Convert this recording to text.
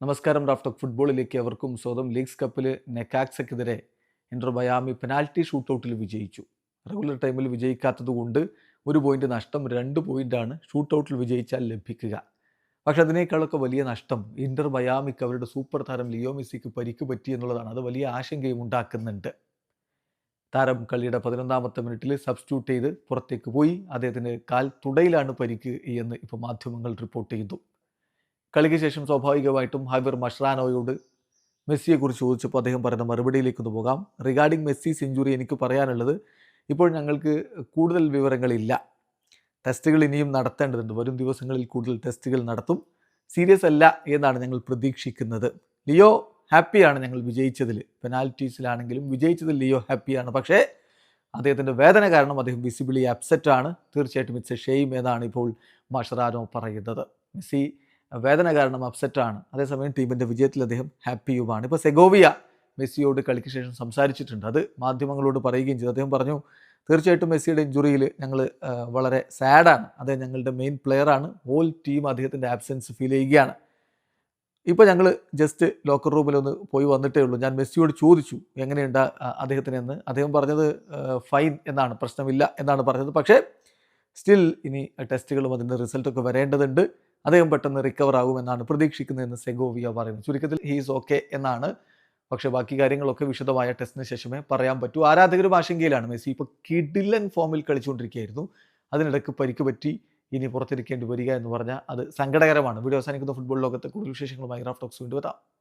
നമസ്കാരം റാഫ്റ്റോക്ക് ഫുട്ബോളിലേക്ക് അവർക്കും സ്വന്തം ലീഗ്സ് കപ്പിൽ നെക്കാക്സക്കെതിരെ ഇന്റർ ബയാമി പെനാൽറ്റി ഷൂട്ടൗട്ടിൽ വിജയിച്ചു. റെഗുലർ ടൈമിൽ വിജയിക്കാത്തതുകൊണ്ട് ഒരു പോയിന്റ് നഷ്ടം രണ്ട് പോയിന്റാണ് ഷൂട്ടൗട്ടിൽ വിജയിച്ചാൽ ലഭിക്കുക. പക്ഷെ അതിനേക്കാളൊക്കെ വലിയ നഷ്ടം ഇന്റർ ബയാമിക്ക് അവരുടെ സൂപ്പർ താരം ലിയോ പരിക്ക് പറ്റി എന്നുള്ളതാണ്. അത് വലിയ ആശങ്കയും ഉണ്ടാക്കുന്നുണ്ട്. താരം കളിയുടെ പതിനൊന്നാമത്തെ മിനിറ്റിൽ സബ്സ്റ്റിറ്റ്യൂട്ട് ചെയ്ത് പുറത്തേക്ക് പോയി. അദ്ദേഹത്തിന് കാൽ തുടയിലാണ് പരിക്ക് എന്ന് ഇപ്പോൾ മാധ്യമങ്ങൾ റിപ്പോർട്ട് ചെയ്തു. കളിക്ക് ശേഷം സ്വാഭാവികമായിട്ടും ഹൈബർ മഷ്റാനോയോട് മെസ്സിയെക്കുറിച്ച് ചോദിച്ചപ്പോൾ അദ്ദേഹം പറയുന്ന മറുപടിയിലേക്ക് ഒന്ന് പോകാം. റിഗാർഡിംഗ് മെസ്സി സെഞ്ചുറി എനിക്ക് പറയാനുള്ളത് ഇപ്പോൾ ഞങ്ങൾക്ക് കൂടുതൽ വിവരങ്ങളില്ല. ടെസ്റ്റുകൾ ഇനിയും നടത്തേണ്ടതുണ്ട്. വരും ദിവസങ്ങളിൽ കൂടുതൽ ടെസ്റ്റുകൾ നടത്തും. സീരിയസ് അല്ല എന്നാണ് ഞങ്ങൾ പ്രതീക്ഷിക്കുന്നത്. ലിയോ ഹാപ്പിയാണ് ഞങ്ങൾ വിജയിച്ചതിൽ. പെനാൽറ്റീസിലാണെങ്കിലും വിജയിച്ചതിൽ ലിയോ ഹാപ്പിയാണ്. പക്ഷേ അദ്ദേഹത്തിന്റെ വേദന കാരണം അദ്ദേഹം വിസിബിളി അപ്സെറ്റാണ് തീർച്ചയായിട്ടും ഇറ്റ്സ് എ ഷെയിം എന്നാണ് ഇപ്പോൾ മഷറാനോ പറയുന്നത്. മെസ്സി വേദന കാരണം അപ്സെറ്റ് ആണ്. അതേസമയം ടീമിന്റെ വിജയത്തിൽ അദ്ദേഹം ഹാപ്പിയുമാണ് ഇപ്പോൾ സെഗോവിയ മെസ്സിയോട് കളിക്ക് ശേഷം സംസാരിച്ചിട്ടുണ്ട്. അത് മാധ്യമങ്ങളോട് പറയുകയും ചെയ്തു. അദ്ദേഹം പറഞ്ഞു തീർച്ചയായിട്ടും മെസ്സിയുടെ ഇഞ്ചുറിയിൽ ഞങ്ങൾ വളരെ സാഡാണ് അദ്ദേഹം ഞങ്ങളുടെ മെയിൻ പ്ലെയറാണ് ഹോൾ ടീം അദ്ദേഹത്തിന്റെ ആബ്സെൻസ് ഫീൽ ചെയ്യുകയാണ്. ഇപ്പോൾ ഞങ്ങൾ ജസ്റ്റ് ലോക്കർ റൂമിലൊന്ന് പോയി വന്നിട്ടേ ഉള്ളൂ. ഞാൻ മെസ്സിയോട് ചോദിച്ചു എങ്ങനെയുണ്ട് അദ്ദേഹത്തിനെന്ന് അദ്ദേഹത്തിന് അദ്ദേഹം പറഞ്ഞത് ഫൈൻ എന്നാണ്. പ്രശ്നമില്ല എന്നാണ് പറഞ്ഞത്. പക്ഷേ സ്റ്റിൽ ഇനി ടെസ്റ്റുകളും അതിന്റെ റിസൾട്ടൊക്കെ വരേണ്ടതുണ്ട്. അദ്ദേഹം പെട്ടെന്ന് റിക്കവർ ആകുമെന്നാണ് പ്രതീക്ഷിക്കുന്നതെന്ന് സെഗോവിയ പറയുന്നു. ചുരുക്കത്തിൽ ഹീസ് ഓക്കെ എന്നാണ്. പക്ഷേ ബാക്കി കാര്യങ്ങളൊക്കെ വിശദമായ ടെസ്റ്റിന് ശേഷമേ പറയാൻ പറ്റൂ. ആരാധകരും ആശങ്കയിലാണ്. മെസ്സി ഇപ്പോൾ കിഡിലൻ ഫോമിൽ കളിച്ചുകൊണ്ടിരിക്കുകയായിരുന്നു. അതിനിടയ്ക്ക് പരിക്ക് പറ്റി ഇനി പുറത്തിരിക്കേണ്ടി വരിക എന്ന് പറഞ്ഞാൽ അത് സങ്കടകരമാണ്. വീഡിയോ അവസാനിക്കുന്ന ഫുട്ബോൾ ലോകത്തെ കൂടുതൽ വിശേഷങ്ങളുമായി റാഫ്റ്റോക്സ് വീണ്ടും എത്താം.